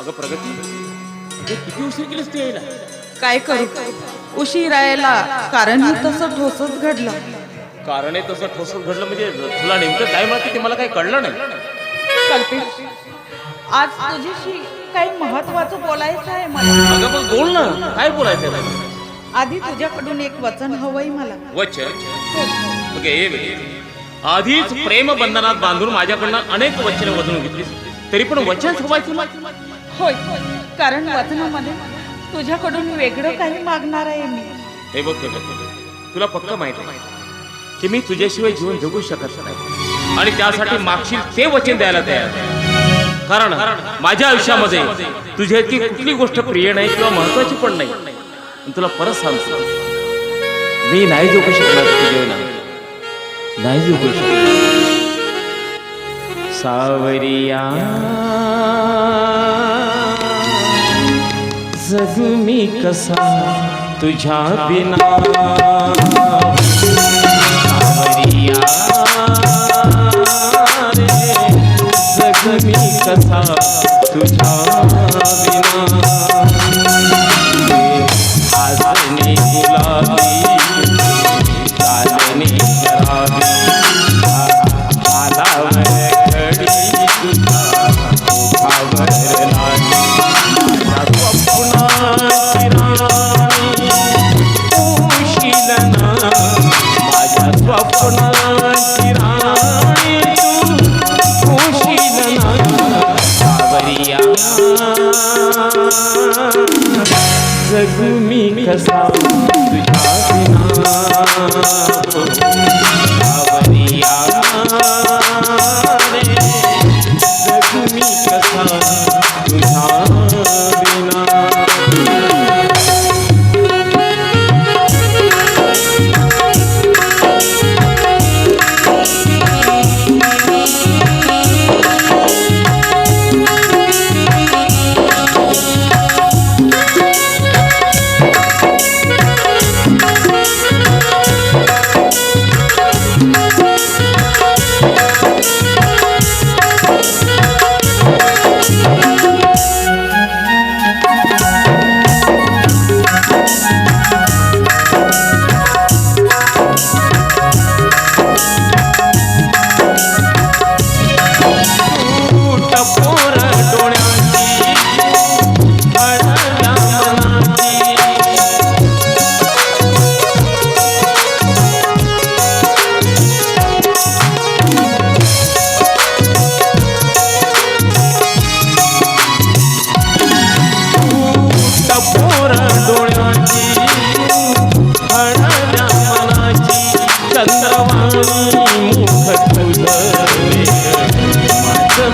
अगं प्रगती अगं किती उशीर केलीस तू यायला? काय करू? उशीर यायला. कारणही तसं ठोसच घडलं. कारण आहे तसं ठोसून घडलं म्हणजे तुला नेमकं काय माहिती ते मला काही कळलं नाही. कल्पेश आज तुझ्याशी काही महत्वाचं बोलायचं आहे मला. अगं पण बोल ना काय बोलायचं आधी तुझ्याकडून एक वचन हवंय मला. वचन? ओके हे बघ. आधीच प्रेम बंधनात बांधून माझ्याकडनं अनेक वचने वजून घेतलीस. तरी पण वचन ठेवायचं होय कारण वचनामध्ये तुझ्याकडून वेगळं काही मागणार आहे मी. हे बघ हे तुला पक्क माहीत आहे की मी तुझ्याशिवाय जीवन जगू शकत नाही. आणि त्यासाठी मागशील ते वचन द्यायला तयार आहे. कारण माझ्या आयुष्यामध्ये तुझ्या इतकी कुठली गोष्ट प्रिय नाही किंवा महत्वाची पण नाही. आणि तुला परत सांगतो. मी नाही जगू शकणार तुझ्या विना. नाही जगू शकणार. सावरिया जगू मी कसा तुझ्या बिना? जग मी कसा तुझ्या बिना? जगू मी कसा तुझ्या बिना सावरिया रे जगू मी कसा तुझ्या बिना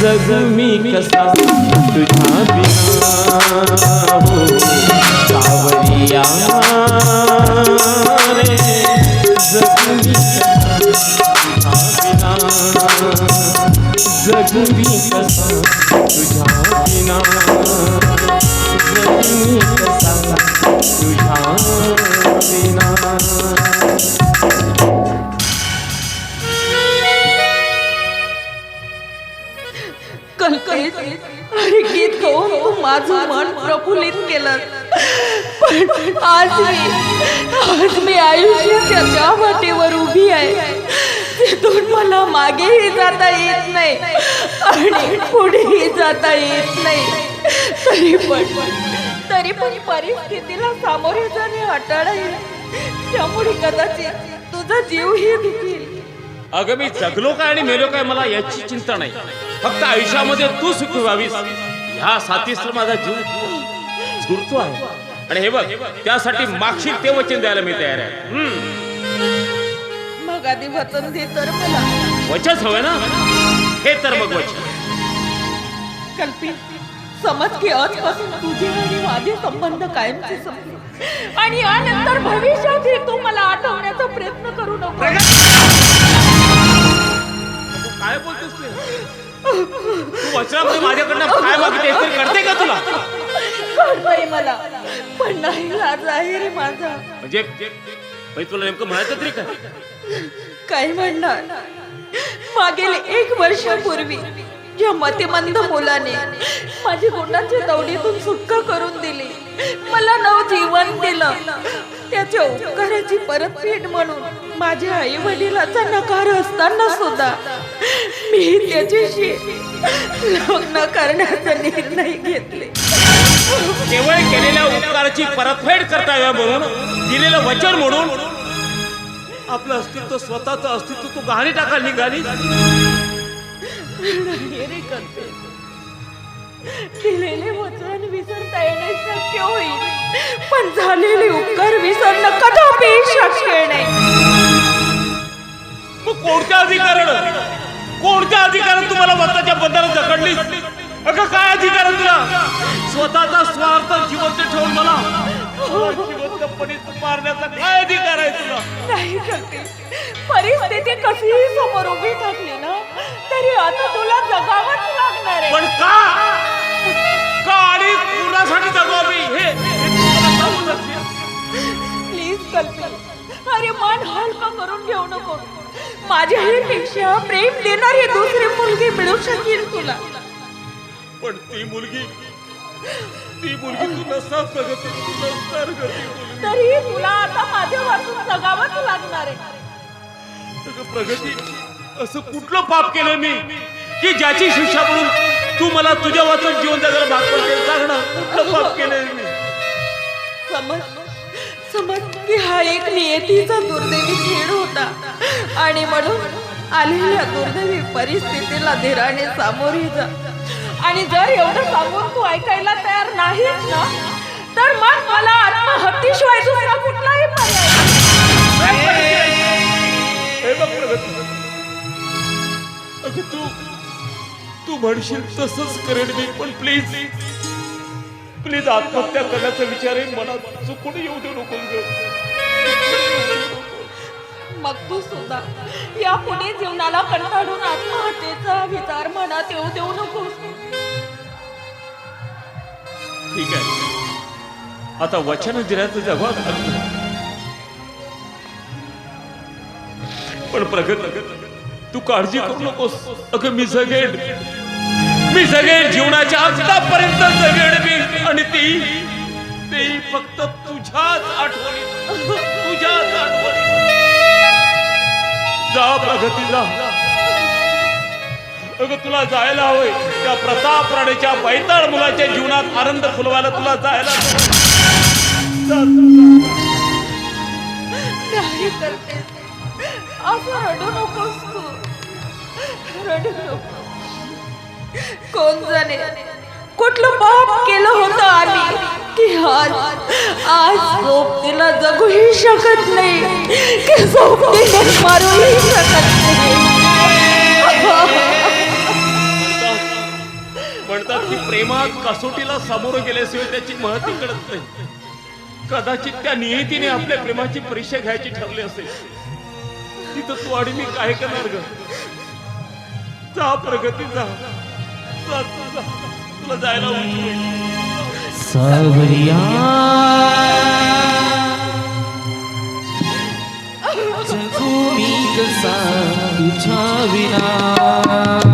जग मी कसा तुझ्या बिना हो। कलकलीत अरे गीत गाऊन तू माझं मन प्रफुल्लित केलं. पण आज मी आज मी आयुष्याच्या त्या वाटेवर उभी आहे. तिथून मला मागेही जाता येत नाही आणि पुढेही जाता येत नाही. तरी पण तरी पण परिस्थितीला सामोरे जाणे अटळ येईल. त्यामुळे कदाचित तुझा जीवही दुखील. अगं मी जगलो काय आणि मेलो काय मला याची चिंता नाही. फक्त आयुष्यामध्ये तू सुखी व्हावीस. ह्या साथीस माझा जीव झुरतो आहे. आणि हे बघ त्यासाठी मागशील ते वचन द्यायला मी तयार आहे. मग आधी वचन दे तर मला. वचनच हवं ना? हे तर मग वचन. कल्पित समज की आजपासून तुझे आणि माझे संबंध कायमचे संपले. आणि यानंतर भविष्यातही तू मला आठवण्याचा प्रयत्न करू नको. काय बोलतेस तू? तू वचनामध्ये माझ्याकडनं काय मागते ते करते का तुला? कळतंय मला. पण नाही आहे रे माझा. म्हणजे म्हणजे तुला नेमकं म्हणायचं तरी काय? काय म्हणणार. मागील एक वर्षापूर्वी ज्या मतिमंद मुलाने माझी गुणाच्या दौडीतून सुटका करून दिली मला नवजीवन दिलं. त्याच्या उपकाराची परतफेड म्हणून माझ्या आई वडिलाचा नकार असताना सुद्धा मी त्याच्याशी लग्न करण्याचा निर्णय घेतले. केवळ केलेल्या उपकाराची परतफेड करता यावी म्हणून दिलेलं वचन म्हणून आपलं अस्तित्व स्वतःचं अस्तित्व तू गहाणी टाकायला निघाली. नाही रे करते. दिलेले वचन विसरता येणे शक्य होईल. पण झालेले उपकार विसरणं कदापि शक्य नाही. मग कोणत्या अधिकारानं बंधाला जकडली अगं काय अधिकारण तुला? स्वतःचा स्वार्थ जिवंत ठेवून मला जिवंतपणे मारण्याचा काय अधिकार आहे तुला? नाही करते परिस्थिती कशीही समोर उभी टाकली ना तरी आता तुला जगावंच लागणार आहे. पण का? का आणि कुणासाठी जगावी हे? प्लीज कल्पना. अरे मन हलकं करून घेऊ नको. माझ्याही पेक्षा प्रेम देणारी दुसरी मुलगी मिळू शकेल तुला. पण ती मुलगी ती मुलगी तू नसताच प्रगती तू नसणार मुलगी. तरी तुला आता माझ्या वाचून जगावंच लागणार आहे. अगं प्रगती असं कुठलं पाप केलं मी? की ज्याची शिक्षा म्हणून तू मला तुझ्या वाचून जीवन जगायला भाग पडते सांग ना कुठलं पाप केलंय मी? समज समज म्हणजे की हा एक नियतीचा दुर्दैवी खेळ होता. आणि म्हणून आलेल्या दुर्दैवी परिस्थितीला धीराने सामोरे जा. आणि जर एवढं सांगून तू ऐकायला तयार नाहीस ना तर मग मला आत्महत्येशिवाय दुसरा कुठलाही पर्याय तू तू म्हणशील तसंच करेन मी पण प्लीज प्लीज आत्महत्या करण्याचा विचारही मनात चुकून येऊ देऊ नको मग तू सुद्धा या पुढे जीवनाला कंटाळून आत्महत्येचा विचार मनात येऊ देऊ नकोस. ठीक आहे. आता वचन दिल्याचं जबाब पण प्रगत तू काळजी करू नकोस. अगं मी जगेन. मी सगळे जीवनाच्या आतापर्यंत सगळे मी आणि ती ते फक्त तुझ्याच आठवणी. तुझ्याच आठवणी. जा प्रगती जा अगं तुला जायला हवंय. त्या प्रताप राणेच्या बैताळ मुलाच्या जीवनात आनंद फुलवायला तुला जायला नाही करते असं रडू नकोस तू. रडू नको. कोण जाणे? कुठलं पाप केलं होतं आम्ही? की आज आज झोपतीला जगूही शकत नाही. की झोपतीने मारूही शकत नाही. म्हणतात की प्रेमात कसोटीला सामोरं गेल्याशिवाय त्याची महती कळत नाही. कदाचित त्या नियतीने आपल्या प्रेमाची परीक्षा घ्यायची ठरली असेल. तिथं तू आणि मी काय करणार ग? जा प्रगती जा जा, जा. तुला जायला. सावरिया जगू मी कसा तुझ्या विना